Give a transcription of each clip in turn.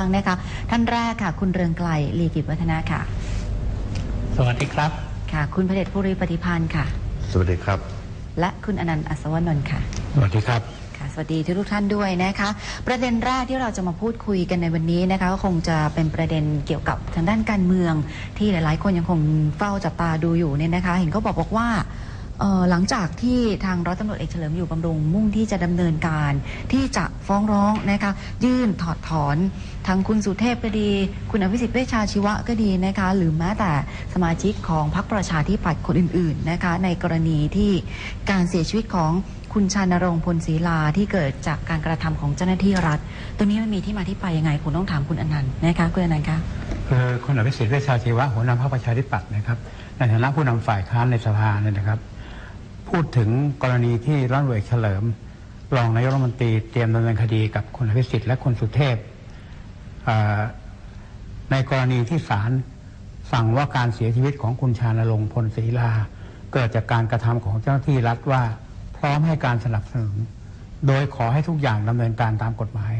างนะคะ ท่านแรกค่ะ คุณเรืองไกลลีกิจวัฒนาค่ะ สวัสดีครับ ค่ะ คุณพระเดชภูริปฏิพันธ์ค่ะ สวัสดีครับ และคุณอนันต์อัศวนนท์ค่ะ สวัสดีครับค่ะสวัสดีทุกท่านด้วยนะคะ ประเด็นแรกที่เราจะมาพูดคุยกันในวันนี้นะคะก็คงจะเป็นประเด็นเกี่ยวกับทางด้านการเมือง ที่หลาย ๆ คนยังคงเฝ้าจับตาดูอยู่เนี่ยนะคะ เห็นเขาบอกบอกว่าเอ่อ หลังจากที่ทางร้อยตำรวจเอกเฉลิมอยู่บำรุงมุ่งที่จะดำเนินการที่จะฟ้องร้องนะคะยื่นถอดถอนทางคุณสุเทพก็ดี คุณอภิสิทธิ์เวชชาชีวะก็ดีนะคะหรือแม้แต่สมาชิกของพรรคประชาธิปัตย์คนอื่นๆนะคะในกรณีที่การเสียชีวิตของคุณชานรงค์พลศรีลาที่เกิดจากการกระทำของเจ้าหน้าที่รัฐ ตัวนี้มันมีที่มาที่ไปยังไงคุณต้องถามคุณอนันต์นะคะคุณอนันต์คะคือคุณอภิสิทธิ์เวชชาชีวะหัวหน้าพรรคประชาธิปัตย์นะครับในฐานะผู้นำฝ่ายค้านในสภาเนี่ยนะครับ พูดถึงกรณีที่ร้อยตำรวจเอกเฉลิม รองนายกรัฐมนตรีเตรียมดำเนินคดีกับคุณอภิสิทธิ์และคุณสุเทพในกรณีที่ศาลสั่งว่าการเสียชีวิตของคุณชานรงค์พลศรีลา เกิดจากการกระทำของเจ้าหน้าที่รัฐว่าพร้อมให้การสนับสนุน โดยขอให้ทุกอย่างดำเนินการตามกฎหมาย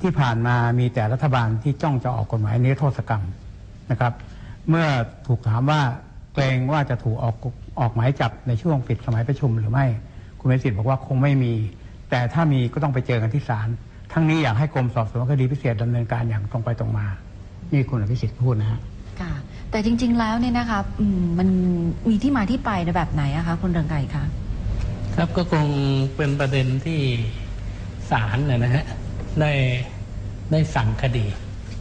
ที่ผ่านมามีแต่รัฐบาลที่จ้องจะออกกฎหมายนิรโทษกรรมนะครับ เมื่อถูกถามว่าเกรงว่าจะถูกออก ออกหมายจับในช่วงปิดสมัยประชุมหรือไม่ คุณเมสิทธิ์บอกว่าคงไม่มี แต่ถ้ามีก็ต้องไปเจอกันที่ศาลทั้งนี้อยากให้กรมสอบสวนคดีพิเศษดำเนินการอย่างตรงไปตรงมา นี่คุณอภิสิทธิ์พูดนะฮะค่ะ แต่จริง ๆ แล้วเนี่ยนะคะอืมมันมีที่มาที่ไปในแบบไหนอะคะคุณเรืองไกรคะครับก็คงเป็นประเด็นที่ศาลนะนะฮะได้ได้สั่งคดี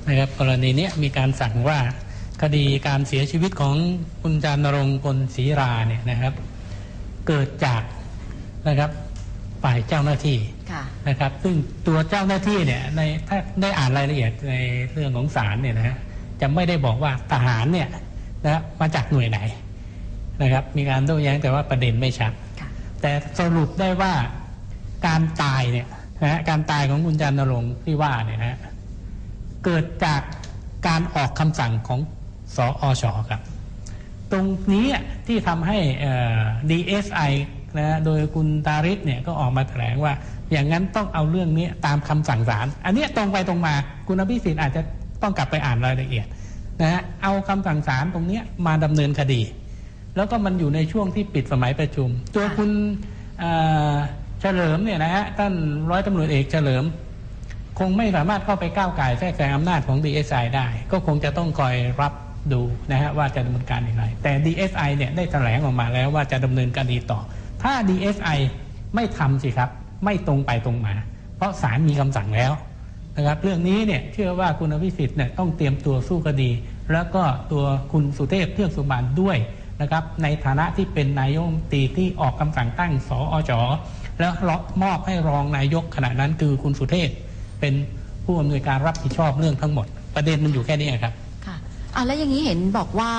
นะครับ กรณีเนี้ยมีการสั่งว่า คดีการเสียชีวิตของคุณจารณรงค์พลศรีราเนี่ยนะครับ เกิดจากนะครับฝ่ายเจ้าหน้าที่ค่ะนะครับ ซึ่งตัวเจ้าหน้าที่เนี่ยในถ้าได้อ่านรายละเอียดในเรื่องของศาลเนี่ยนะฮะจะไม่ได้บอกว่าทหารเนี่ยนะมาจากหน่วยไหนนะครับ มีการโต้แย้งแต่ว่าประเด็นไม่ชัดค่ะแต่สรุปได้ว่าการตายเนี่ยนะฮะการตายของคุณจันนรงค์ที่ว่าเนี่ยนะฮะเกิดจากการออกคำสั่งของ สอชครับ ตรงนี้ที่ทำให้เอ่อ DSI นะฮะโดยคุณตาริศเนี่ยก็ออกมาแถลงว่า อย่างนั้นต้องเอาเรื่องนี้ตามคำสั่งศาลอันนี้ตรงไปตรงมาคุณอภิสิทธิ์อาจจะต้องกลับไปอ่านรายละเอียดนะฮะเอาคำสั่งศาลตรงนี้มาดำเนินคดี แล้วก็มันอยู่ในช่วงที่ปิดสมัยประชุม ตัวคุณเฉลิมเนี่ยนะฮะท่านร้อยตำรวจเอกเฉลิม คงไม่สามารถเข้าไปก้าวไก่แทรกแซงอำนาจของ DSI ได้ ก็คงจะต้องคอยรับ ดูนะฮะว่าจะดำเนินการอย่างไร แต่ DSI เนี่ยได้แถลงออกมาแล้วว่าจะดำเนินคดีต่อ ถ้า DSI ไม่ทำสิครับ ไม่ตรงไปตรงมา เพราะศาลมีคำสั่งแล้วนะครับเรื่องนี้เนี่ยเชื่อว่าคุณอภิสิทธิ์เนี่ยต้องเตรียมตัวสู้คดี แล้วก็ตัวคุณสุเทพเทือกสุบานด้วยนะครับในฐานะที่เป็นนายกตีที่ออกคำสั่งตั้งสออจแล้วมอบให้รองนายกขณะนั้นคือคุณสุเทพเป็นผู้อำนวยการรับผิดชอบเรื่องทั้งหมด ประเด็นมันอยู่แค่นี้ครับ อะแล้วอย่างนี้เห็นบอกว่า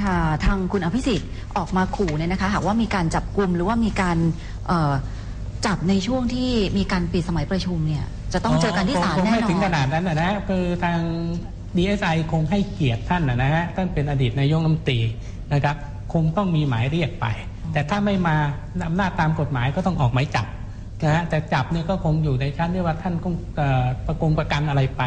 ถ้าทางคุณอภิสิทธิ์ออกมาขู่เนี่ยนะคะหากว่ามีการจับกลุ่มหรือว่ามีการเอ่อจับในช่วงที่มีการปิดสมัยประชุมเนี่ยจะต้องเจอกันที่ศาลคงแน่ไม่นอถึงขน นาดนั้นนะนะคือทาง DSI คงให้เกียรติท่านนะนะฮะท่านเป็นอดีตนายกรัฐมนตรีนะครับคงต้องมีหมายเรียกไป แต่ถ้าไม่มาอำนาจตามกฎหมายก็ต้องออกหมายจับนะฮะแต่จับเนี่ยก็คงอยู่ในชั้นที่ว่าท่านคงเอ่อประกงประกันอะไรไป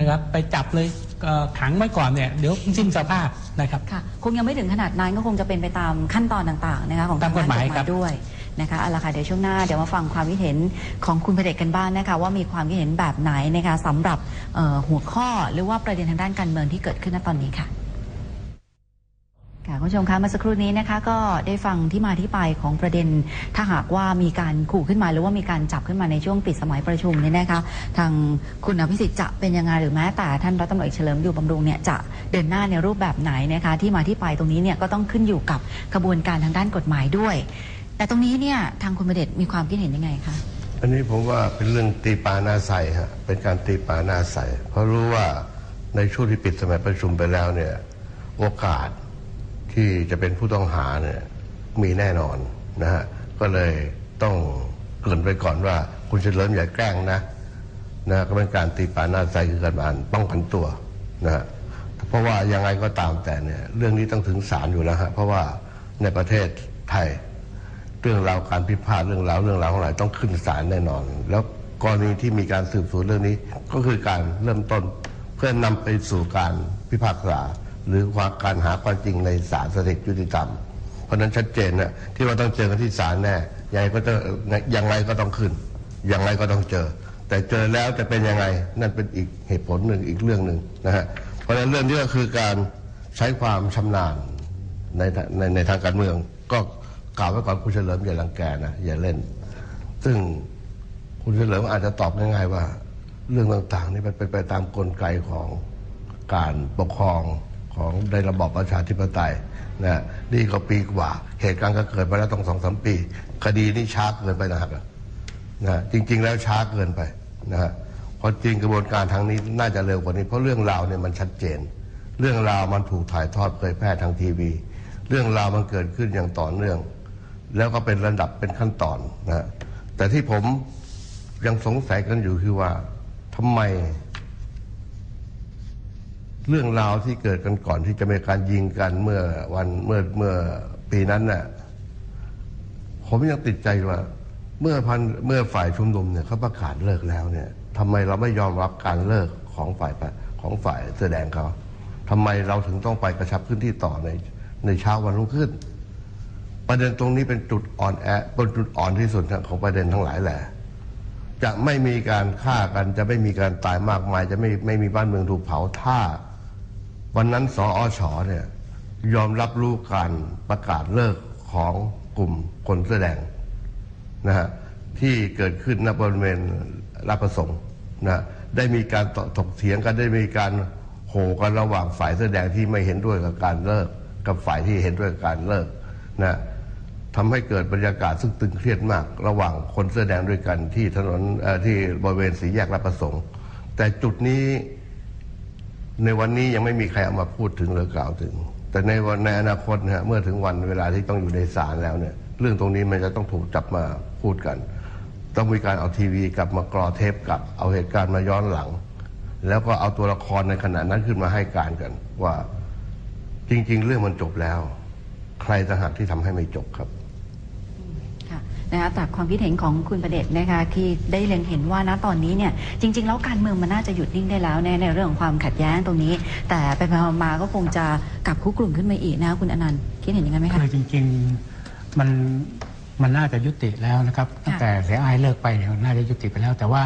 นะครับไปจับเลยเอ่อขังไว้ก่อนเนี่ยเดี๋ยวสิ้นสภาพนะครับค่ะคงยังไม่ถึงขนาดนั้นก็คงจะเป็นไปตามขั้นตอนต่างๆนะคะของตามกฎหมายทงด้นครับด้วยนะคะเอาละค่ะเดี๋ยวช่วงหน้าเดี๋ยวมาฟังความคิดเห็นของคุณพระเดชกันบ้างนะคะ ว่ามีความคิดเห็นแบบไหนนะคะสำหรับเอ่อหัวข้อหรือว่าประเด็นทางด้านการเมืองที่เกิดขึ้นณตอนนี้ค่ะ ค่ะคุณผู้ชมคะเมื่อสักครู่นี้นะคะ ก็ได้ฟังที่มาที่ไปของประเด็น ถ้าหากว่ามีการขู่ขึ้นมาหรือว่ามีการจับขึ้นมาในช่วงปิดสมัยประชุมเนี่ยนะคะ ทางคุณอภิสิทธิ์จะเป็นยังไงหรือแม้แต่ท่านรัฐมนตรวจเฉลิมอยู่บำรุงเนี่ยจะเดินหน้าในรูปแบบไหนนะคะ ที่มาที่ไปตรงนี้เนี่ยก็ต้องขึ้นอยู่กับกระบวนการทางด้านกฎหมายด้วย แต่ตรงนี้เนี่ยทางคุณประเดชมีความคิดเห็นยังไงคะอันนี้ผมว่าเป็นเรื่องตีปานาใสฮะเป็นการตีปานาใสเพราะรู้ว่าในช่วงที่ปิดสมัยประชุมไปแล้วเนี่ยโอกาส ที่จะเป็นผู้ต้องหาเนี่ยมีแน่นอนนะฮะก็เลยต้องเกริ่นไปก่อนว่า คุณเฉลิมอย่าแกล้งนะนะก็เป็นการตีปาหนาใสคือการบานป้องกันตัวนะฮะเพราะว่ายังไงก็ตามแต่เนี่ยเรื่องนี้ต้องถึงศาลอยู่แล้วฮะเพราะว่าในประเทศไทย เรื่องราวการพิพาทเรื่องราวเรื่องราวของหลายต้องขึ้นศาลแน่นอน แล้วกรณีที่มีการสืบสวนเรื่องนี้ก็คือการเริ่มต้นเพื่อนำไปสู่การพิพากษา หรือว่าการหาความจริงในศาลสถิตยุติธรรม เพราะนั้นชัดเจนนะที่ว่าต้องเจอกันที่ศาลแน่ยังไงก็จะยังไงก็ต้องขึ้นยังไงก็ต้องเจอ แต่เจอแล้วจะเป็นยังไงนั่นเป็นอีกเหตุผลหนึ่งอีกเรื่องหนึ่งนะฮะเพราะฉะนั้นเรื่องนี้ก็คือการใช้ความชำนาญในในในทางการเมือง ก็กล่าวไว้ก่อนคุณเฉลิมอย่าลังแกนะอย่าเล่น ซึ่งคุณเฉลิมอาจจะตอบง่ายๆว่า เรื่องต่างๆนี่มันเป็นไปตามกลไกของการปกครอง ของในระบอบประชาธิปไตยนะนี่ก็ปีกว่า เหตุการณ์ก็เกิดมาแล้วต้องสองสามปี คดีนี่ช้าเกินไปนะครับนะจริง ๆ แล้วช้าเกินไปนะฮะเพราะจริงกระบวนการทางนี้น่าจะเร็วกว่านี้ เพราะเรื่องราวเนี่ยมันชัดเจน เรื่องราวมันถูกถ่ายทอดเผยแพร่ทางทีวี เรื่องราวมันเกิดขึ้นอย่างต่อเนื่อง แล้วก็เป็นระดับเป็นขั้นตอนนะฮะแต่ที่ผมยังสงสัยกันอยู่คือว่าทำไม เรื่องราวที่เกิดกันก่อนที่จะมีการยิงกันเมื่อวันเมื่อเมื่อปีนั้นน่ะผมยังติดใจว่าเมื่อพันเมื่อฝ่ายชุมนุมเนี่ยเขาประกาศเลิกแล้วเนี่ยทำไมเราไม่ยอมรับการเลิกของฝ่ายของฝ่ายเสื้อแดงเขาทำไมเราถึงต้องไปกระชับพื้นที่ต่อในในเช้าวันรุ่งขึ้น ประเด็นตรงนี้เป็นจุดอ่อนแอเป็นจุดอ่อนที่สุดของประเด็นทั้งหลายแหละจะไม่มีการฆ่ากันจะไม่มีการตายมากมาย จะไม่ไม่มีบ้านเมืองถูกเผาถ้า วันนั้นสออชอเนี่ยยอมรับรู้การประกาศเลิกของกลุ่มคนเสื้อแดงนะฮะที่เกิดขึ้นณบริเวณรับประสงค์นะได้มีการถกเถียงกันได้มีการโหกันระหว่างฝ่ายเสื้อแดงที่ไม่เห็นด้วยกับการเลิก กับฝ่ายที่เห็นด้วยกับการเลิกนะทำให้เกิดบรรยากาศซึ่งตึงเครียดมาก ระหว่างคนเสื้อแดงด้วยกันที่ถนนที่บริเวณสีแยกรับประสงค์ แต่จุดนี้ ในวันนี้ยังไม่มีใครเอามาพูดถึงหรือกล่าวถึง แต่ในวันในอนาคตนะฮะเมื่อถึงวันเวลาที่ต้องอยู่ในศาลแล้วเนี่ย เรื่องตรงนี้มันจะต้องถูกจับมาพูดกัน ต้องมีการเอาทีวีกลับมากรอเทปกลับ เอาเหตุการณ์มาย้อนหลัง แล้วก็เอาตัวละครในขณะนั้นขึ้นมาให้การกัน ว่าจริง ๆ เรื่องมันจบแล้ว ใครต่างหากที่ทำให้ไม่จบครับ นะคะจากความคิดเห็นของคุณประเดชนะคะที่ได้เล็งเห็นว่าณตอนนี้เนี่ยจริง ๆ แล้วการเมืองมันน่าจะหยุดนิ่งได้แล้วแน่ในเรื่องของความขัดแย้งตรงนี้ แต่ไปไปมาๆก็คงจะกลับคุกกลุ่นขึ้นมาอีกนะคะคุณอนันต์คิดเห็นอย่างนั้นไหมคะคือจริงๆมันมันน่าจะยุติแล้วนะครับตั้งแต่เสียอายเลิกไปเนี่ยน่าจะยุติไปแล้ว แต่ว่า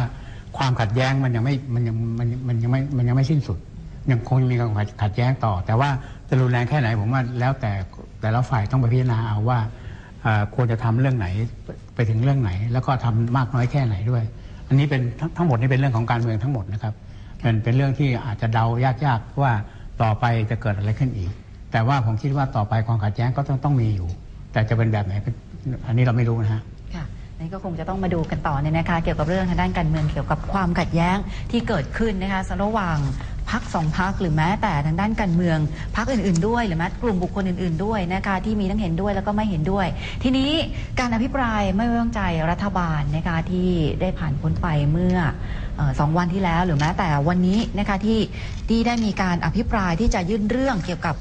ความขัดแย้งมันยังไม่มันยังมันมันยังไม่มันยังไม่สิ้นสุด ยังคงมีการขัดแย้งต่อ แต่ว่าจะรุนแรงแค่ไหนผมว่าแล้วแต่แต่ละฝ่ายต้องไปพิจารณาเอาว่าเอ่อ ควรจะทำเรื่องไหนไปถึงเรื่องไหน แล้วก็ทำมากน้อยแค่ไหนด้วย อันนี้เป็นทั้งทั้งหมดนี่เป็นเรื่องของการเมืองทั้งหมดนะครับเป็นเป็นเรื่องที่อาจจะเดายากๆว่าต่อไปจะเกิดอะไรขึ้นอีก แต่ว่าผมคิดว่าต่อไปความขัดแย้งก็ต้องต้องมีอยู่ แต่จะเป็นแบบไหนเป็นอันนี้เราไม่รู้นะฮะค่ะ นี่ก็คงจะต้องมาดูกันต่อเนี่ยนะคะเกี่ยวกับเรื่องทางด้านการเมืองเกี่ยวกับความขัดแย้งที่เกิดขึ้นนะคะระหว่างพักสองพักหรือแม้แต่ทางด้านการเมืองพักอื่น ๆด้วย หรือแม้กลุ่มบุคคลอื่น ๆ ด้วยนะคะที่มีทั้งเห็นด้วยแล้วก็ไม่เห็นด้วย ทีนี้การอภิปรายไม่ไว้วางใจรัฐบาลนะคะที่ได้ผ่านพ้นไปเมื่ออสองวันที่แล้ว หรือแม้แต่วันนี้นะคะที่ที่ได้มีการอภิปรายที่จะยื่นเรื่องเกี่ยวกับ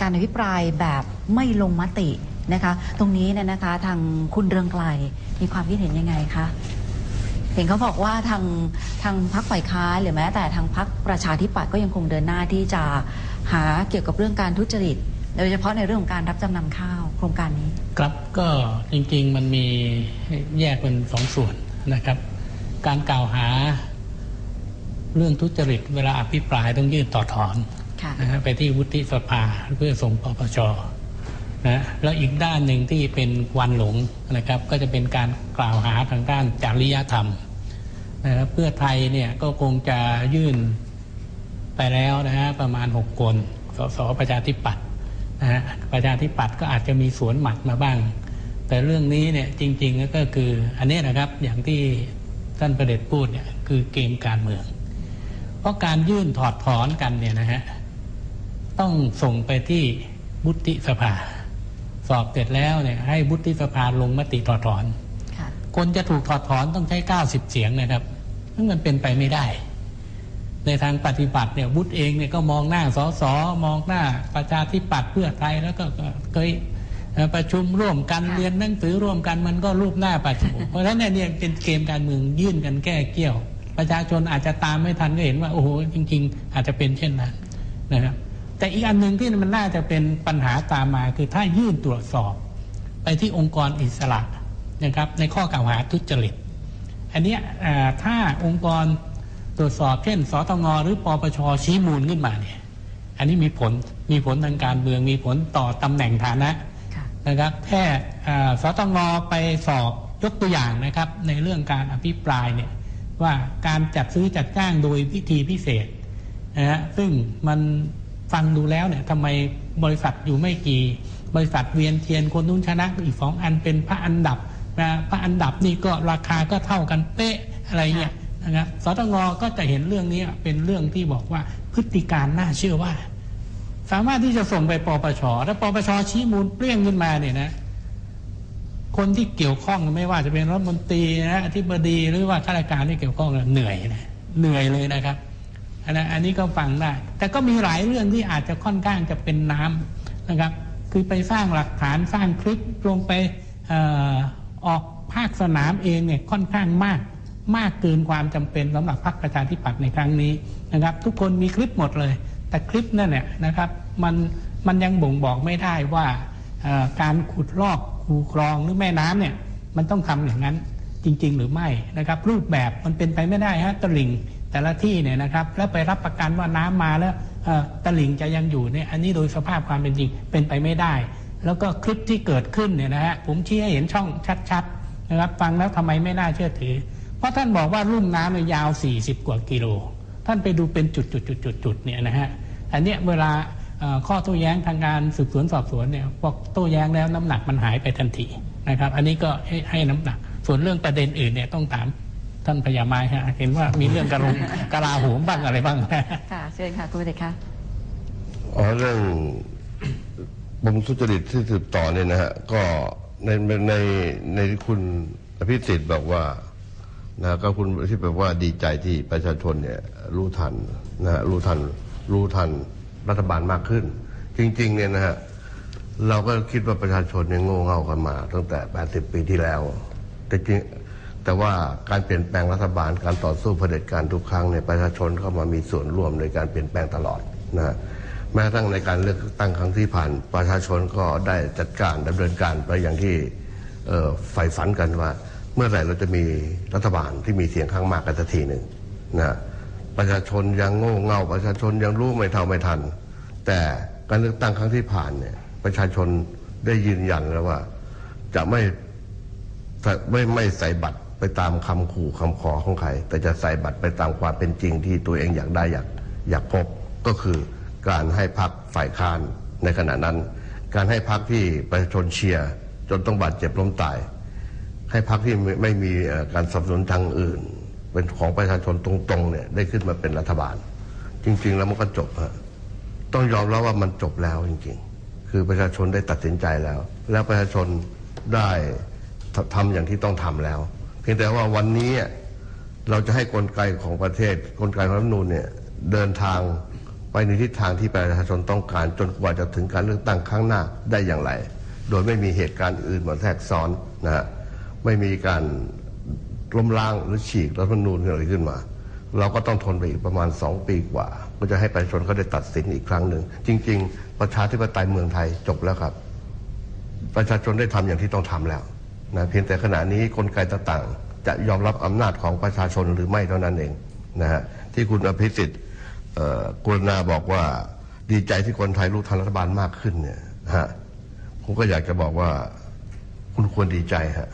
การอภิปรายแบบไม่ลงมติ นะคะ ตรงนี้เนี่ยนะคะทางคุณเรืองไกลมีความคิดเห็นยังไงคะเห็นเขาบอกว่าทางทางพักฝ่ายค้านหรือแม้แต่ทางพักประชาธิปัตย์ก็ยังคงเดินหน้าที่จะหาเกี่ยวกับเรื่องการทุจริต โดยเฉพาะในเรื่องของการรับจำนำข้าวโครงการนี้ ครับก็จริงๆมันมีแยกเป็นสองส่วนนะครับ การกล่าวหาเรื่องทุจริต เวลาอภิปรายต้องยื่นต่อถอนค่ะนะฮะไปที่วุฒิสภาเพื่อส่งปปช นะแล้วอีกด้านหนึ่งที่เป็นวันหลงนะครับก็จะเป็นการกล่าวหาทางด้านจริยธรรมนะครับเพื่อไทยเนี่ยก็คงจะยื่นไปแล้วนะฮะประมาณ 6 คน สสประชาธิปัตย์นะฮะประชาธิปัตย์ก็อาจจะมีสวนหมัดมาบ้าง แต่เรื่องนี้เนี่ยจริงๆก็คืออันนี้นะครับอย่างที่ท่านประเดชพูดเนี่ยคือเกมการเมือง เพราะการยื่นถอดถอนกันเนี่ยนะฮะต้องส่งไปที่บุติสภา สอบเสร็จแล้วเนี่ยให้บุติสภาลงมติถอดถอนค่ะคนจะถูกถอดถอนต้องใช้ 90 เสียงนะครับซึ่งมันเป็นไปไม่ได้ ในทางปฏิบัติเนี่ยบุตรเองเนี่ยก็มองหน้าสสมองหน้าประชาธิปัตย์เพื่อไทยแล้วก็ก็เคยเอ่อประชุมร่วมกันค่ะเรียนหนังสือร่วมกันมันก็รูปหน้าประชุมเพราะฉะนั้นเนี่ยเนี่ยเป็นเกมการเมืองยื่นกันแก้เกี้ยว ประชาชนอาจจะตามไม่ทันก็เห็นว่าโอ้โหจริง ๆ อาจจะเป็นเช่นนั้นนะครับ แต่อีกอันหนึ่งที่มันน่าจะเป็นปัญหาตามมาคือถ้ายื่นตรวจสอบ ไปที่องค์กรอิสระนะครับในข้อกล่าวหาทุจริต อันเนี้ยอ่าถ้าองค์กรตรวจสอบเช่นสตงหรือปปชชี้มูลขึ้นมาเนี่ยอันนี้มีผลมีผลทางการเมืองมีผลต่อตำแหน่งฐานะค่ะนะครับแค่อ่าสตงไปสอบยกตัวอย่างนะครับในเรื่องการอภิปรายเนี่ยว่าการจัดซื้อจัดจ้างโดยพิธีพิเศษนะฮะซึ่งมัน ฟังดูแล้วเนี่ยทำไมบริษัทอยู่ไม่กี่ บริษัทเวียนเทียนคนนู้นชนะอีกสองอันเป็นพระอันดับนะพระอันดับนี่ก็ราคาก็เท่ากันเป๊ะอะไรเงี้ยนะครับสตงก็จะเห็นเรื่องนี้เป็นเรื่องที่บอกว่าพฤติการน่าเชื่อว่า สามารถที่จะส่งไปปปชถ้าปปชชี้มูลเปรี้ยงขึ้นมาเนี่ยนะคนที่เกี่ยวข้องไม่ว่าจะเป็นรัฐมนตรีนะอธิบดีหรือว่าข้าราชการที่เกี่ยวข้องเหนื่อยนะเหนื่อยเลยนะครับ นนั้นอันนี้ก็ฟังได้ แต่ก็มีหลายเรื่องที่อาจจะค่อนข้างจะเป็นน้ำนะครับ คือไปสร้างหลักฐานสร้างคลิปลงไปอออกภาคสนามเองเนี่ยค่อนข้างมากมากเกินความจำเป็นสำหรับพรรคประชาธิปัตย์ในครั้งนี้นะครับ ทุกคนมีคลิปหมดเลย แต่คลิปนั่นเนี่ยนะครับมันมันยังบ่งบอกไม่ได้ว่าการขุดลอกคูคลองหรือแม่น้ำเนี่ยมันต้องทำอย่างนั้นจริง ๆ หรือไม่นะครับ รูปแบบมันเป็นไปไม่ได้ฮะตลิ่ง แต่ละที่เนี่ยนะครับแล้วไปรับประกันว่าน้ำมาแล้วตลิ่งจะยังอยู่เนี่ยอันนี้โดยสภาพความเป็นจริงเป็นไปไม่ได้ แล้วก็คลิปที่เกิดขึ้นเนี่ยนะฮะผมชี้ให้เห็นช่องชัดๆนะครับฟังแล้วทำไมไม่น่าเชื่อถือ เพราะท่านบอกว่าลุ่มน้ำเนี่ยยาว 40 กว่ากิโล ท่านไปดูเป็นจุดจุดจุดจุดจุดเนี่ยนะฮะอันเนี้ยเวลาข้อโต้แย้งทางการสืบสวนสอบสวนเนี่ยบอกโต้แย้งแล้วน้ำหนักมันหายไปทันทีนะครับ อันนี้ก็ให้ให้น้ำหนัก ส่วนเรื่องประเด็นอื่นเนี่ยต้องถาม ท่านพญาไม้ฮะเห็นว่ามีเรื่องกระลงกระลาโหมบ้างอะไรบ้างค่ะเชิญค่ะคุณเด็กค่ะอ๋อเรื่องปมทุจริตที่สืบต่อเนี่ยนะฮะก็ในในในที่คุณอภิสิทธิ์บอกว่านะก็คุณที่แบบว่าดีใจที่ประชาชนเนี่ยรู้ทันนะฮะรู้ทันรู้ทันรัฐบาลมากขึ้น จริง ๆ เนี่ยนะฮะเราก็คิดว่าประชาชนเนี่ยโง่เง่ากันมา ตั้งแต่ 80 ปีที่แล้ว แต่จริง แต่ว่าการเปลี่ยนแปลงรัฐบาลการต่อสู้เผด็จการทุกครั้งเนี่ยประชาชนเข้ามามีส่วนร่วมในการเปลี่ยนแปลงตลอดนะฮะแม้กระทั่งในการเลือกตั้งครั้งที่ผ่าน ประชาชนก็ได้จัดการดำเนินการไปอย่างที่เอ่อใฝ่ฝันกันว่า เมื่อไหร่เราจะมีรัฐบาลที่มีเสียงข้างมากกันสักทีหนึ่งนะฮะประชาชนยังโง่เง่า ประชาชนยังรู้ไม่เท่าไม่ทัน แต่การเลือกตั้งครั้งที่ผ่านเนี่ยประชาชนได้ยืนยันแล้วว่า จะไม่ไม่ไม่ใส่บัตร ไปตามคำขู่คำขอของใคร แต่จะใส่บัตรไปตามความเป็นจริงที่ตัวเองอยากได้อยากอยากพบก็คือการให้พักฝ่ายค้านในขณะนั้น การให้พักที่ประชาชนเชียร์จนต้องบาดเจ็บล้มตาย ให้พักที่ไม่มีการสนับสนุนทางอื่น เป็นของประชาชนตรงๆเนี่ยได้ขึ้นมาเป็นรัฐบาล จริง ๆ แล้วมันก็จบฮะต้องยอมรับว่ามันจบแล้วจริง ๆ คือประชาชนได้ตัดสินใจแล้ว แล้วประชาชนได้ทำอย่างที่ต้องทำแล้ว พียงแต่ว่าวันนี้เราจะให้กลไกของประเทศกลไกของรัฐมนูญเนี่ยเดินทางไปในทิศทางที่ประชาชนต้องการ จนกว่าจะถึงการเลือกตั้งครั้งหน้าได้อย่างไร โดยไม่มีเหตุการณ์อื่นมาแทรกซ้อนนะฮะไม่มีการล้มล้างหรือฉีกรัฐมนูญอะไรขึ้นมา เราก็ต้องทนไปอีกประมาณสองปีกว่าก็จะให้ประชาชนเขาได้ตัดสินอีกครั้งหนึ่ง จริง ๆ ประชาธิปไตยเมืองไทยจบแล้วครับ ประชาชนได้ทำอย่างที่ต้องทำแล้ว นะเพียงแต่ขณะนี้กลไกต่างๆ จะยอมรับอำนาจของประชาชนหรือไม่เท่านั้นเองนะฮะที่คุณอภิสิทธิ์กรุณาบอกว่าดีใจที่คนไทยรู้ทันรัฐบาลมากขึ้นเนี่ยฮะผมก็อยากจะบอกว่าคุณควรดีใจฮะ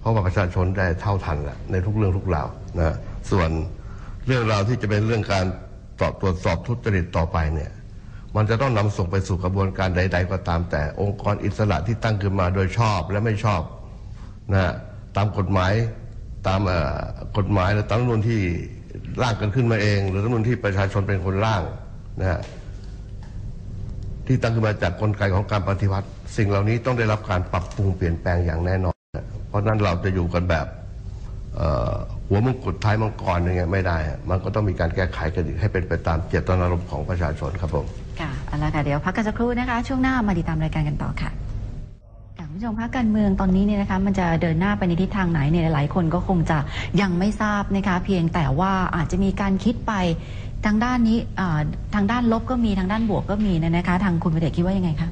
เพราะว่าประชาชนได้เท่าทันแหละในทุกเรื่องทุกราวนะส่วนเรื่องราวที่จะเป็นเรื่องการตรวจตรวจสอบทุจริตต่อไปเนี่ยมันจะต้องนำส่งไปสู่กระบวนการใด ๆ ก็ตามแต่องค์กรอิสระที่ตั้งขึ้นมาโดยชอบและไม่ชอบ นะตามกฎหมายตามกฎหมายหรือตามรัฐมนูลที่ร่างกันขึ้นมาเอง หรือรัฐมนูลที่ประชาชนเป็นคนร่างนะฮะที่ตั้งขึ้นมาจากกลไกของการปฏิวัติ สิ่งเหล่านี้ต้องได้รับการปรับปรุงเปลี่ยนแปลงอย่างแน่นอนนะเพราะนั้นเราจะอยู่กันแบบหัวมังกรท้ายมังกรอย่างเงี้ยไม่ได้ มันก็ต้องมีการแก้ไขกันให้เป็นไปตามเจตนารมณ์ของประชาชนครับผม ค่ะเอาละค่ะ เดี๋ยวพักกันสักครู่นะคะ ช่วงหน้ามาติดตามรายการกันต่อค่ะ คุณผู้ชมคะการเมืองตอนนี้เนี่ยนะคะมันจะเดินหน้าไปในทิศทางไหนเนี่ยหลายคนก็คงจะยังไม่ทราบนะคะเพียงแต่ว่าอาจจะมีการคิดไปทางด้านนี้ทางด้านลบก็มีทางด้านบวกก็มีนยนะคะ ทางคุณประเดชคิดว่ายังไงคะ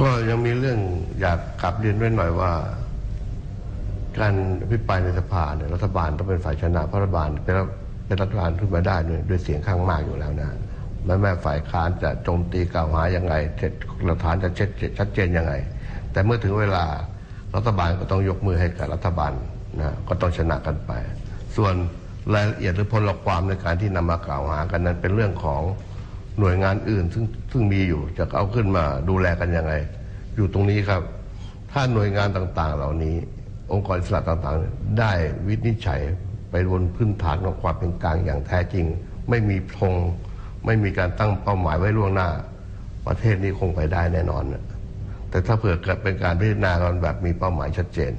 ก็ยังมีเรื่องอยากกลับเรียนไว้หน่อยว่า การอภิปรายในสภาเนี่ยรัฐบาลต้องเป็นฝ่ายชนะเพราะรัฐบาลเป็นรัฐเป็นรัฐบาลขึ้นมาได้ด้วยด้วยเสียงข้างมากอยู่แล้วนะแม้แม้ฝ่ายค้านจะโจมตีกล่าวหายังไงเท็จหลักฐานจะเช็ดชัดเจนยังไง แต่เมื่อถึงเวลารัฐบาลก็ต้องยกมือให้กับรัฐบาลนะก็ต้องชนะกันไป ส่วนรายละเอียดหรือพลความในการที่นำมากล่าวหากันนั้นเป็นเรื่องของหน่วยงานอื่น ซึ่งซึ่งมีอยู่จะเอาขึ้นมาดูแลกันยังไง อยู่ตรงนี้ครับ ถ้าหน่วยงานต่างๆ เหล่านี้ องค์กรอิสระต่างๆ ได้วินิจฉัยไปบนพื้นฐานของความเป็นกลางอย่างแท้จริง ไม่มีธงไม่มีการตั้งเป้าหมายไว้ล่วงหน้า ประเทศนี้คงไปได้แน่นอนนะ แต่ถ้าเผื่อเกิดเป็นการพิจารณากันแบบมีเป้าหมายชัดเจน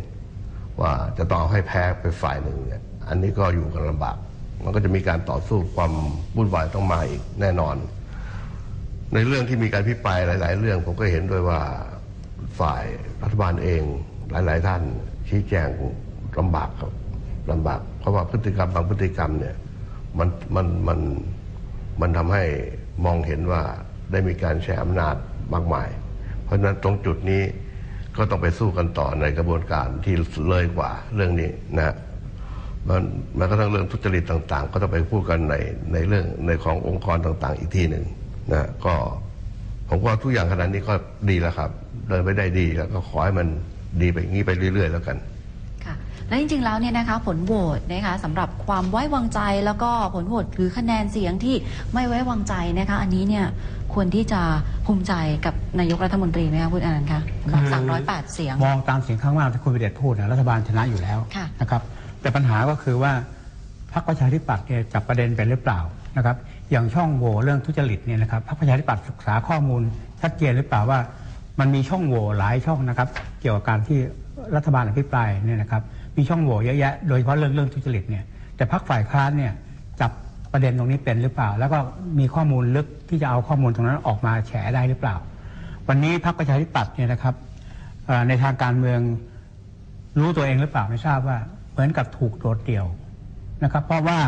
ว่าจะต้องให้แพ้ไปฝ่ายหนึ่งเนี่ยอันนี้ก็อยู่กันลำบาก มันก็จะมีการต่อสู้ความวุ่นวายต้องมาอีกแน่นอน ในเรื่องที่มีการพิปรายหลาย ๆ เรื่องผมก็เห็นด้วยว่าฝ่ายรัฐบาลเองหลาย ๆ ท่านชี้แจงลำบากครับลำบากเพราะว่าพฤติกรรมบางพฤติกรรมเนี่ยมันมันมันมันทำให้มองเห็นว่าได้มีการใช้อำนาจมากมาย ราะฉะนั้นตรงจุดนี้ก็ต้องไปสู้กันต่อในกระบวนการที่เลยกว่าเรื่องนี้นะฮะมันมันก็ทั้งเรื่องทุจริตต่าง ๆ ก็ต้องไปพูดกันในในเรื่องในขององค์กรต่าง ๆ อีกทีหนึ่งนะก็ผมว่าทุกอย่างขนาดนี้ก็ดีแล้วครับ เดินไปได้ดีแล้วก็ขอให้มันดีไปงี้ไปเรื่อย ๆ แล้วกัน และจริงๆแล้วเนี่ยนะคะผลโหวตนะคะสำหรับความไว้วางใจแล้วก็ผลโหวตหรือคะแนนเสียงที่ไม่ไว้วางใจนะคะ อันนี้เนี่ยควรที่จะภูมิใจกับนายกรัฐมนตรีไหมคะคุณอนันต์คะสำหรับคือ308เสียง มองตามเสียงข้างมากที่คุณวิเดชพูดนะรัฐบาลชนะอยู่แล้วค่ะนะครับ แต่ปัญหาก็คือว่าพรรคประชาธิปัตย์เนี่ยจับประเด็นไปหรือเปล่านะครับ อย่างช่องโหว่เรื่องทุจริตเนี่ยนะครับพรรคประชาธิปัตย์ศึกษาข้อมูลชัดเจนหรือเปล่าว่า มันมีช่องโหว่หลายช่องนะครับ เกี่ยวกับการที่รัฐบาลอภิปรายเนี่ยนะครับ มีช่องโหว่เยอะแยะโดยเฉพาะเรื่องเรื่องทุจริตเนี่ยแต่พรรคฝ่ายค้านเนี่ยจับประเด็นตรงนี้เป็นหรือเปล่า แล้วก็มีข้อมูลลึกที่จะเอาข้อมูลตรงนั้นออกมาแฉได้หรือเปล่า วันนี้พรรคประชาธิปัตย์เนี่ยนะครับในทางการเมืองรู้ตัวเองหรือเปล่าไม่ทราบว่า เหมือนกับถูกโดดเดี่ยวนะครับ เพราะว่า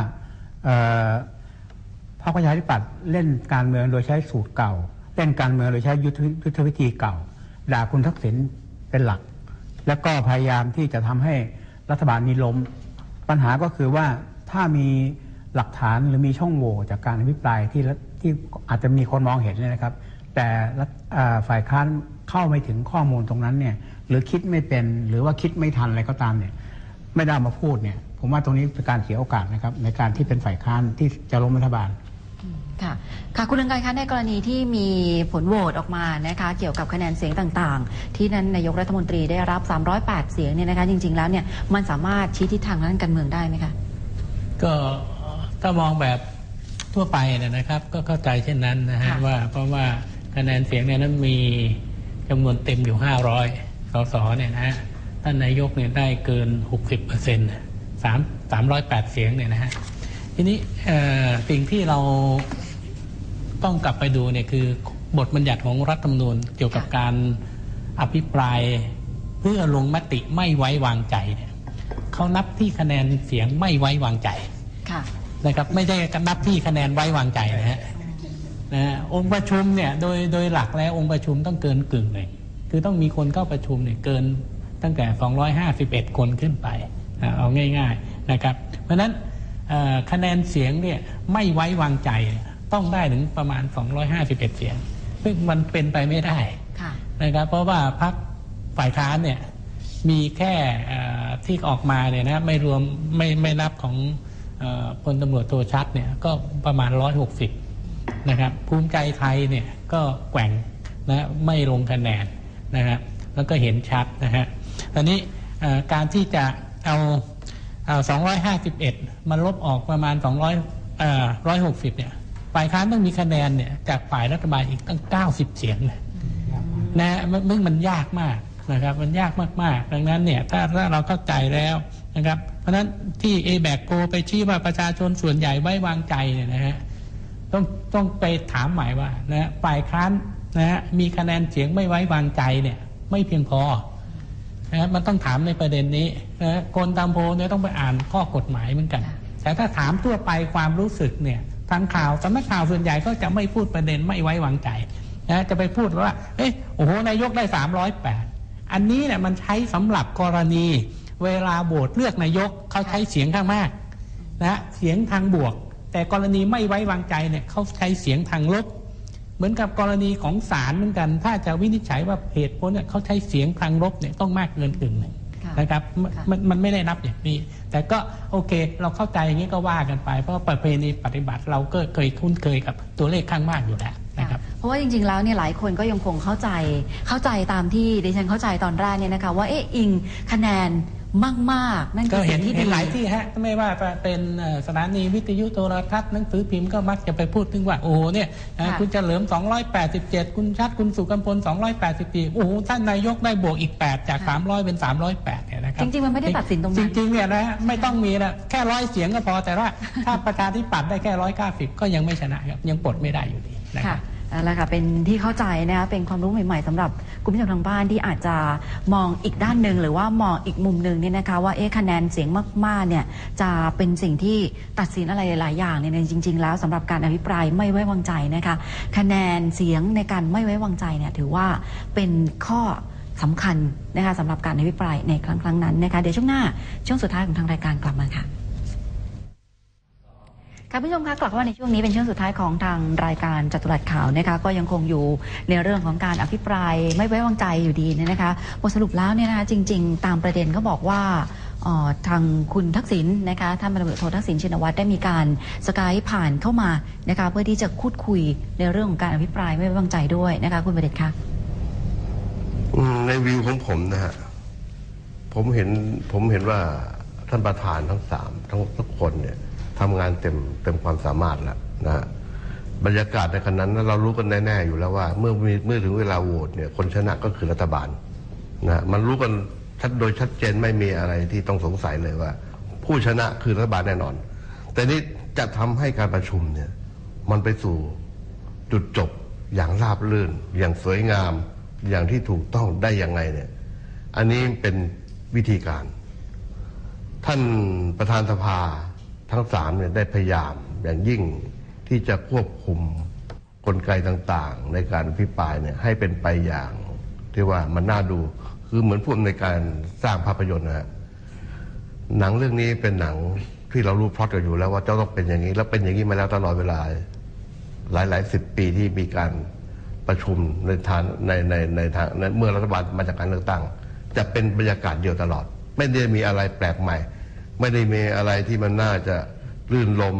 พรรคประชาธิปัตย์เล่นการเมืองโดยใช้สูตรเก่า เล่นการเมืองโดยใช้ยุทธยุทธวิธีเก่า ด่าคุณทักษิณเป็นหลัก แล้วก็พยายามที่จะทำให้ รัฐบาลนี้ล้ม ปัญหาก็คือว่าถ้ามีหลักฐานหรือมีช่องโหว่จากการอภิปรายที่ที่อาจจะมีคนมองเห็นเนี่ยนะครับ แต่ฝ่ายค้านเข้าไม่ถึงข้อมูลตรงนั้นเนี่ยหรือคิดไม่เป็นหรือว่าคิดไม่ทันอะไรก็ตามเนี่ยไม่ได้มาพูดเนี่ยผมว่าตรงนี้เป็นการเสียโอกาสนะครับในการที่เป็นฝ่ายค้านที่จะล้มรัฐบาล ค่ะค่ะคุณเรืองไกรคะในกรณีที่มีผลโหวตออกมานะคะเกี่ยวกับคะแนนเสียงต่างๆ ที่นั้นนายกรัฐมนตรีได้รับ 308 เสียงเนี่ยนะคะจริงๆแล้วเนี่ยมันสามารถชี้ทิศทางด้านการเมืองได้ไหมคะก็ถ้ามองแบบทั่วไปเนยนะครับ ก็เข้าใจเช่นนั้นนะฮะค่ะว่าเพราะว่าคะแนนเสียงเนี่ยนั้นมีจำนวนเต็มอยู่ 500 สสเนี่ยนะฮะท่านนายกเนี่ยได้เกิน 60เปอร์เซ็นต์สามสามร้อยแปดเสียงเนี่ยนะฮะ ทีนี้เอ่อสิ่งที่เราต้องกลับไปดูเนี่ยคือบทบัญญัติของรัฐธรรมนูญเกี่ยวกับค่ะการอภิปรายเพื่อลงมติไม่ไว้วางใจเนี่ยเขานับที่คะแนนเสียงไม่ไว้วางใจค่ะนะครับ ไม่ได้นับที่คะแนนไว้วางใจนะฮะนะฮะองค์ประชุมเนี่ยโดยโดยหลักแล้วองค์ประชุมต้องเกินกึ่งหนึ่งคือต้องมีคนเข้าประชุมเนี่ยเกินตั้งแต่ 251 คนขึ้นไปอะเอาง่าย ๆนะครับ เพราะฉะนั้นเอ่อ คะแนนเสียงเนี่ยไม่ไว้วางใจเนี่ยต้องได้ถึงประมาณ 251 เสียง ซึ่งมันเป็นไปไม่ได้ค่ะนะครับเพราะว่าพรรคฝ่ายค้านเนี่ยมีแค่เอ่อที่ออกมาเนี่ยนะไม่รวมไม่ไม่นับของเออพลตำรวจโทชัดเนี่ยก็ประมาณ 160 นะครับภูมิใจไทยเนี่ยก็แกว่งนะไม่ลงคะแนนนะครับแล้วก็เห็นชัดนะฮะตอนนี้เอ่อการที่จะเอาเอา 251มาลบออกประมาณ 200เอ่อ160 เนี่ย ฝ่ายค้านต้องมีคะแนนเนี่ยจากฝ่ายรัฐบาลอีกตั้ง 90 เสียงนะนะฮะมันมันมันยากมากนะครับ มันยากมากๆ ดังนั้นเนี่ยถ้าถ้าเราเข้าใจแล้วนะครับ เพราะฉะนั้นที่ a b a c โกไปชี้ว่าประชาชนส่วนใหญ่ไว้วางใจเนี่ยนะฮะต้องต้องไปถามหมายว่านะฮะฝ่ายค้านนะฮะมีคะแนนเสียงไม่ไว้วางใจเนี่ย ไม่เพียงพอ นะมันต้องถามในประเด็นนี้นะคนตามโพเนี่ยต้องไปอ่านข้อกฎหมายเหมือนกัน แต่ถ้าถามทั่วไปความรู้สึกเนี่ยทางข่าวสำนักข่าวส่วนใหญ่ก็จะไม่พูดประเด็นไม่ไว้วางใจนะจะไปพูดว่าเอ๊ะโอ้โหนายกได้ 308 อันนี้เนี่ยมันใช้สำหรับกรณี เวลาโหวตเลือกนายกเขาใช้เสียงข้างมากนะเสียงทางบวก แต่กรณีไม่ไว้วางใจเนี่ยเขาใช้เสียงทางลบ เหมือนกับกรณีของศาลเหมือนกัน ถ้าจะวินิจฉัยว่าเหตุผลเนี่ยเขาใช้เสียงทางลบเนี่ยต้องมากเกินกึ่งหนึ่งค่ะนะครับมันค่ะมันมันไม่ได้นับอย่างนี้ แต่ก็โอเค เราเข้าใจอย่างนี้ก็ว่ากันไป เพราะว่าประเพณีปฏิบัติเราก็เคยคุ้นเคยกับตัวเลขข้างมากอยู่แล้วนะครับเพราะว่าจริงๆแล้วเนี่ยหลายคนก็ยังคงเข้าใจเข้าใจตามที่ดิฉันเข้าใจตอนแรกเนี่ยนะคะว่าเอ๊ะอิงคะแนน มากๆ นั่นก็คือเห็สิ่นงที่เห็ดีนหลายที่ฮะไม่ว่าจะเป็นเอ่อสถานีวิทยุโทรทัศน์หนังสือพิมพ์ก็มักจะไปพูดถึงว่า โอ้โหเนี่ยนะค่ะคุณเฉลิม 287 คุณชัดคุณสุกัมพล 284 โอ้โหท่านนายกได้บวกอีก 8 จาก 300 เป็น 308เนี่ยนะครับ จริง ๆ มันไม่ได้ตัดสินตรงนั้น จริงๆเนี่ยนะไม่ต้องมีนะแค่ร้อยเสียงก็พอแต่ว่า ถ้าประชาธิปัตย์ได้แค่ร้อยเก้าสิบก็ยังไม่ชนะครับ ยังปลดไม่ได้อยู่ดีนะคค่ะ รับ เอาละค่ะเป็นที่เข้าใจนะคะเป็นความรู้ใหม่ ๆสำหรับคุณผู้ชมทางบ้านที่อาจจะมองอีกด้านหนึ่งหรือว่ามองอีกมุมหนึ่งเนี่ยนะคะ ว่าเอ๊ะคะแนนเสียงมากๆเนี่ยจะเป็นสิ่งที่ตัดสินอะไรหลาย ๆ อย่างเนี่ยจริง ๆ แล้วสำหรับการอภิปรายไม่ไว้วางใจนะคะคะแนนเสียงในการไม่ไว้วางใจเนี่ยถือว่าเป็นข้อสำคัญนะคะสำหรับการอภิปรายในครั้งครั้งนั้นนะคะเดี๋ยวช่วงหน้าช่วงสุดท้ายของทางรายการกลับมาค่ะ ค่ะผู้ชมคะกลับเข้ามาในช่วงนี้เป็นช่วงสุดท้ายของทางรายการจัตุรัสข่าวนะคะก็ยังคงอยู่ในเรื่องของการอภิปรายไม่ไว้วางใจอยู่ดีเนี่ยนะคะบทสรุปแล้วเนี่ยนะคะจริง ๆ ตามประเด็นก็บอกว่าเอ่อทางคุณทักษิณนะคะท่านพลตำรวจโททักษิณชินวัตรได้มีการสกายผ่านเข้ามานะคะเพื่อที่จะพูดคุยในเรื่องของการอภิปรายไม่ไว้วางใจด้วยนะคะคุณประเด็นคะอืมในวิวของผมนะฮะผมเห็นผมเห็นว่าท่านประธานทั้งสามทั้งทุกคนเนี่ย ทำงานเต็มเต็มความสามารถแล้วนะฮะบรรยากาศในขณะนั้นเรารู้กันแน่ๆอยู่แล้วว่า เมื่อมีเมื่อถึงเวลาโหวตเนี่ยคนชนะก็คือรัฐบาลนะมันรู้กันชัดโดยชัดเจนไม่มีอะไรที่ต้องสงสัยเลยว่า ผู้ชนะคือรัฐบาลแน่นอน แต่นี่จะทำให้การประชุมเนี่ยมันไปสู่จุดจบอย่างราบรื่น อย่างสวยงาม อย่างที่ถูกต้องได้ยังไงเนี่ย อันนี้เป็นวิธีการ ท่านประธานสภา ทั้งสามเนี่ยได้พยายามอย่างยิ่งที่จะควบคุมกลไกต่างๆ ในการอภิปรายเนี่ยให้เป็นไปอย่างที่ว่ามันน่าดูคือเหมือนผู้อำนการสร้างภาพยนตร์นะฮะหนังเรื่องนี้เป็นหนังที่เรารู้พล็อตกันอยู่แล้วว่าจะต้องเป็นอย่างนี้แล้วเป็นอย่างนี้มาแล้วตลอดเวลา หลายหลายสิบปีที่มีการประชุมในทางในในในทางเมื่อรัฐบาลมาจากการเลือกตั้ง จะเป็นบรรยากาศเดียวตลอด ไม่ได้มีอะไรแปลกใหม่ ไม่ได้มีอะไรที่มันน่าจะรื่นลม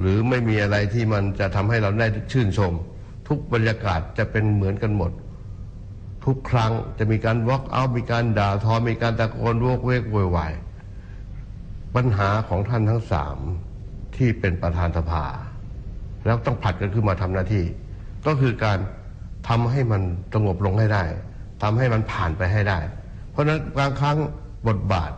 หรือไม่มีอะไรที่มันจะทำให้เราได้ชื่นชม ทุกบรรยากาศจะเป็นเหมือนกันหมด ทุกครั้งจะมีการวอล์กเอามีการด่าทอมีการตะโกนโวกเวกโวยวายปัญหาของท่านทั้งสามที่เป็นประธานสภา แล้วต้องผัดกันขึ้นมาทำหน้าที่ ก็คือการทำให้มันสงบลงให้ได้ทำให้มันผ่านไปให้ได้ เพราะนั้นบางครั้งบทบาท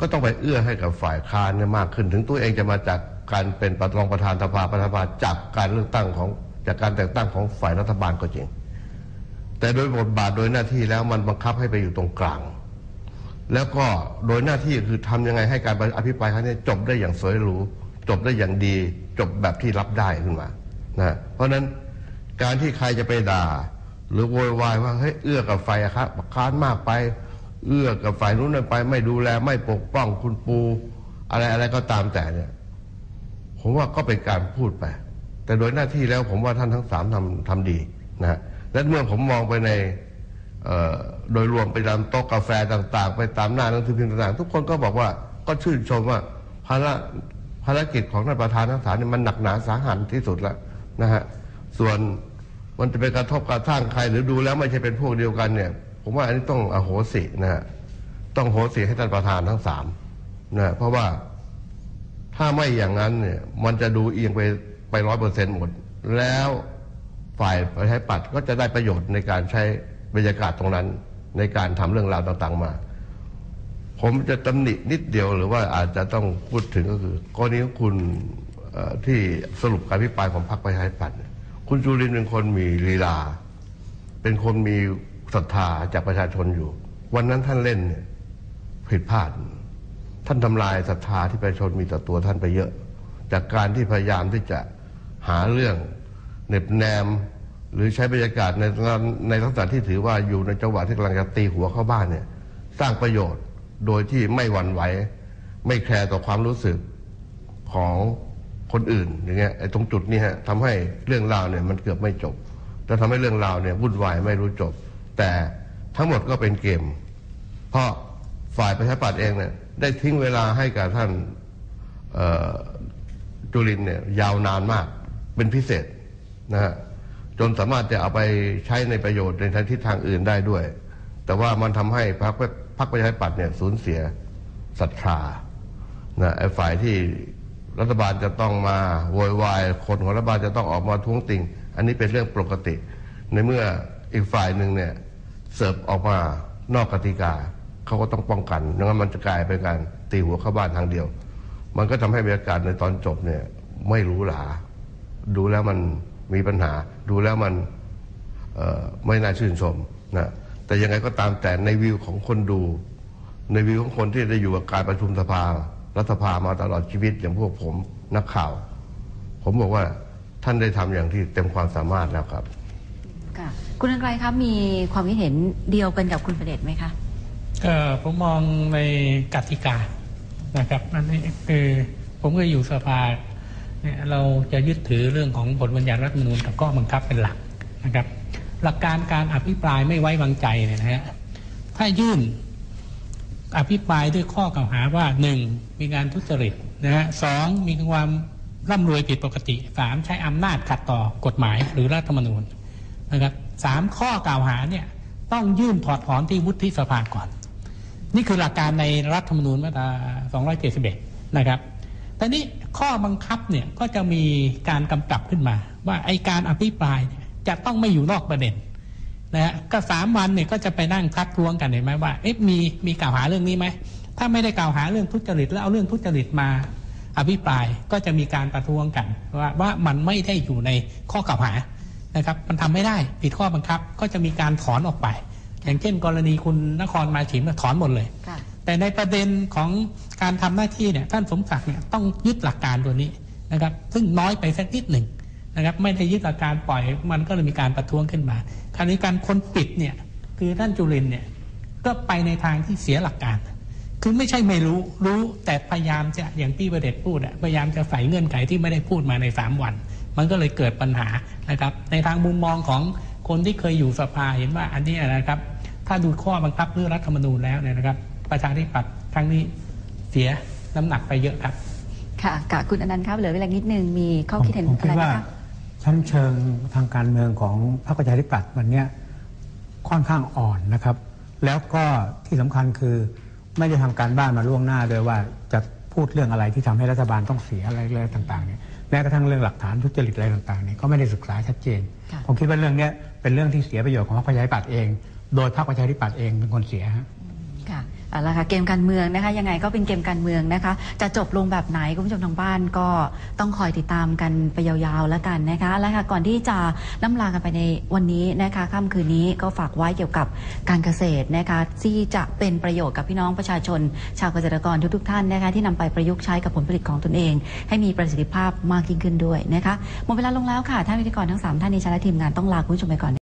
ก็ต้องไปเอื้อให้กับฝ่ายค้านเนี่ยมากขึ้น ถึงตัวเองจะมาจากการเป็นประรองประธานสภาประธานสภาจากการเลือกตั้งของจากการแต่งตั้งของฝ่ายรัฐบาลก็จริง แต่โดยบทบาทโดยหน้าที่แล้วมันบังคับให้ไปอยู่ตรงกลาง แล้วก็โดยหน้าที่คือทำยังไงให้การอภิปรายครั้งนี้จบได้อย่างสวยหรูจบได้อย่างดี จบแบบที่รับได้ขึ้นมานะเพราะฉะนั้นการที่ใครจะไปด่า หรือโวยวายว่าเฮ้ยเอื้อกับฝ่ายค้านมากไป เอื้อกับฝ่ายนู้นไป ไม่ดูแลไม่ปกป้องคุณปู อะไรอะไรก็ตามแต่เนี่ย ผมว่าก็เป็นการพูดไป แต่โดยหน้าที่แล้วผมว่าท่านทั้งสามทำทำดีนะฮะและเมื่อผมมองไปในโดยรวมไปตามโต๊ะกาแฟต่าง ๆ ไปตามหน้าหนังสือพิมพ์ต่างๆ ทุกคนก็บอกว่าก็ชื่นชมว่าภาระภารกิจของท่านประธานทั้งสามเนี่ยมันหนักหนาสาหัสที่สุดแล้วนะฮะส่วนมันจะไปกระทบกระทั่งใครหรือดูแล้วไม่ใช่เป็นพวกเดียวกันเนี่ย ผมว่าอันนี้ต้องอโหสินะฮะต้องโหสิให้ท่านประธานทั้งสามนะฮะเพราะว่าถ้าไม่อย่างนั้นเนี่ย มันจะดูเอียงไปไปร้อยเปอร์เซ็นต์หมด แล้วฝ่ายประชาธิปัตย์ก็จะได้ประโยชน์ในการใช้บรรยากาศตรงนั้น ในการทำเรื่องราวต่างๆมา ผมจะตำหนินิดเดียวหรือว่าอาจจะต้องพูดถึงก็คือกรณีของคุณที่สรุปการพิปรายของพรรคประชาธิปัตย์คุณจุรินเป็นคนมีลีลา เป็นคนมี ศรัทธาจากประชาชนอยู่ วันนั้นท่านเล่นเนี่ยผิดพลาด ท่านทำลายศรัทธาที่ประชาชนมีต่อตัวท่านไปเยอะ จากการที่พยายามที่จะหาเรื่องเน็บแนม หรือใช้บรรยากาศในในลักษณะที่ถือว่าอยู่ในจังหวะที่กำลังจะตีหัวเข้าบ้านเนี่ย สร้างประโยชน์โดยที่ไม่หวั่นไหวไม่แคร์ต่อความรู้สึกของคนอื่นอย่างเงี้ยไอ้ตรงจุดนี้ฮะทำให้เรื่องราวเนี่ยมันเกือบไม่จบ แล้วทำให้เรื่องราวเนี่ยวุ่นวายไม่รู้จบ แต่ทั้งหมดก็เป็นเกม เพราะฝ่ายประชาธิปัตย์เองเนี่ยได้ทิ้งเวลาให้กับท่านจุลินเนี่ยยาวนานมากเป็นพิเศษนะฮะจนสามารถจะเอาไปใช้ในประโยชน์ในทางทิศทางอื่นได้ด้วย แต่ว่ามันทำให้พรรคพรรคประชาธิปัตย์เนี่ยสูญเสียศรัทธานะไอ้ฝ่ายที่รัฐบาลจะต้องมาโวยวายคนของรัฐบาลจะต้องออกมาท้วงติง อันนี้เป็นเรื่องปกติ ในเมื่ออีกฝ่ายหนึ่งเนี่ย เสิร์ฟออกมานอกกติกาเขาก็ต้องป้องกันไม่งั้นมันจะกลายเป็นการตีหัวเข้าบ้านทางเดียว มันก็ทำให้บรรยากาศในตอนจบเนี่ยไม่หรู้หลาดูแล้วมันมีปัญหา ดูแล้วมันไม่น่าชื่นชมนะแต่ยังไงก็ตามแต่ในวิวของคนดู ในวิวของคนที่ได้อยู่กับการประชุมสภารัฐสภามาตลอดชีวิตอย่างพวกผมนักข่าว ผมบอกว่าท่านได้ทำอย่างที่เต็มความสามารถแล้วครับค่ะ คุณอังไกลครับมีความคิดเห็นเดียวกันกับคุณประเดชไหมคะก็ผมมองในกติกานะครับนั่นนี่คือผมก็อยู่สภาเนี่ยเราจะยึดถือเรื่องของบทบัญญัติรัฐมนูญกับข้อบังคับเป็นหลักนะครับ หลักการการอภิปรายไม่ไว้วางใจเนี่ยนะฮะถ้ายื่นอภิปรายด้วยข้อกล่าวหาว่าหนึ่งมีการทุจริตนะฮะสองมีความร่ำรวยผิดปกติสามใช้อำนาจขัดต่อกฎหมายหรือรัฐธรรมนูญนะครับ สามข้อกล่าวหาเนี่ยต้องยื่นถอดถอนที่วุฒิสภาก่อน นี่คือหลักการในรัฐธรรมนูญมาตรา271 นะครับแต่นี้ข้อบังคับเนี่ยก็จะมีการกำกับขึ้นมา ว่าไอการอภิปรายจะต้องไม่อยู่นอกประเด็นนะฮะก็สามวันเนี่ยก็จะไปนั่งทักท้วงกันเห็นไหมว่าเอ๊ะมีมีกล่าวหาเรื่องนี้ไหมถ้าไม่ได้กล่าวหาเรื่องทุจริตแล้วเอาเรื่องทุจริตมาอภิปรายก็จะมีการประท้วงกันว่าว่ามันไม่ได้อยู่ในข้อกล่าวหา นะครับมันทำไม่ได้ผิดข้อบังคับก็จะมีการถอนออกไป อย่างเช่น กรณีคุณนครมาฉิมเนี่ยถอนหมดเลยค่ะแต่ในประเด็นของการทำหน้าที่เนี่ยท่านสมศักดิ์เนี่ยต้องยึดหลักการตัวนี้นะครับซึ่งน้อยไปสักนิดหนึ่งนะครับไม่ได้ยึดหลักการปล่อยมันก็เลยมีการประท้วงขึ้นมา คราวนี้การคนปิดเนี่ยคือท่านจุลินทร์เนี่ยก็ไปในทางที่เสียหลักการคือไม่ใช่ไม่รู้รู้แต่พยายามจะอย่างที่ประเด็จพูดอะพยายามจะใส่เงื่อนไขที่ไม่ได้พูดมาในสามวัน มันก็เลยเกิดปัญหานะครับ ในทางมุมมองของคนที่เคยอยู่สภาเห็นว่าอันนี้นะครับ ถ้าดูข้อบังคับเรื่องรัฐธรรมนูญแล้วเนี่ยนะครับ ประชาธิปัตย์ครั้งนี้เสียน้ำหนักไปเยอะครับ ค่ะค่ะคุณอนันต์ครับเหลือเวลานิดนึงมีข้อคิดเห็นผมอะคิดไรไหมว่าคะชั้นเชิงทางการเมืองของพรรคประชาธิปัตย์วันเนี้ยค่อนข้างอ่อนนะครับ แล้วก็ที่สำคัญคือไม่ได้ทำการบ้านมาล่วงหน้าเลยว่าจะพูดเรื่องอะไรที่ทำให้รัฐบาลต้องเสียอะไรอะไรต่างๆเนี่ย แม้กระทั่งเรื่องหลักฐานทุจริตอะไรต่างๆเนี่ยก็ไม่ได้ศึกษาชัดเจน ค่ะ ผมคิดว่าเรื่องเนี้ยเป็นเรื่องที่เสียประโยชน์ของพรรคประชาธิปัตย์เอง โดยพรรคประชาธิปัตย์เองเป็นคนเสียฮะ ค่ะ เอาละค่ะเกมการเมืองนะคะ ยังไงก็เป็นเกมการเมืองนะคะ จะจบลงแบบไหนคุณผู้ชมทางบ้านก็ต้องคอยติดตามกันไปยาวๆแล้วกันนะคะและค่ะก่อนที่จะล่ำลากันไปในวันนี้นะคะค่ำคืนนี้ก็ฝากไว้เกี่ยวกับการเกษตรนะคะ ที่จะเป็นประโยชน์กับพี่น้องประชาชน ชาวเกษตรกรทุกๆท่านนะคะ ที่นำไปประยุกต์ใช้กับผลผลิตของตนเอง ให้มีประสิทธิภาพมากยิ่งขึ้นด้วยนะคะหมดเวลาลงแล้วค่ะท่านวิทยกรทั้งสามท่านในชั้นและทีมงานต้องลาคุณผู้ชมไปก่อน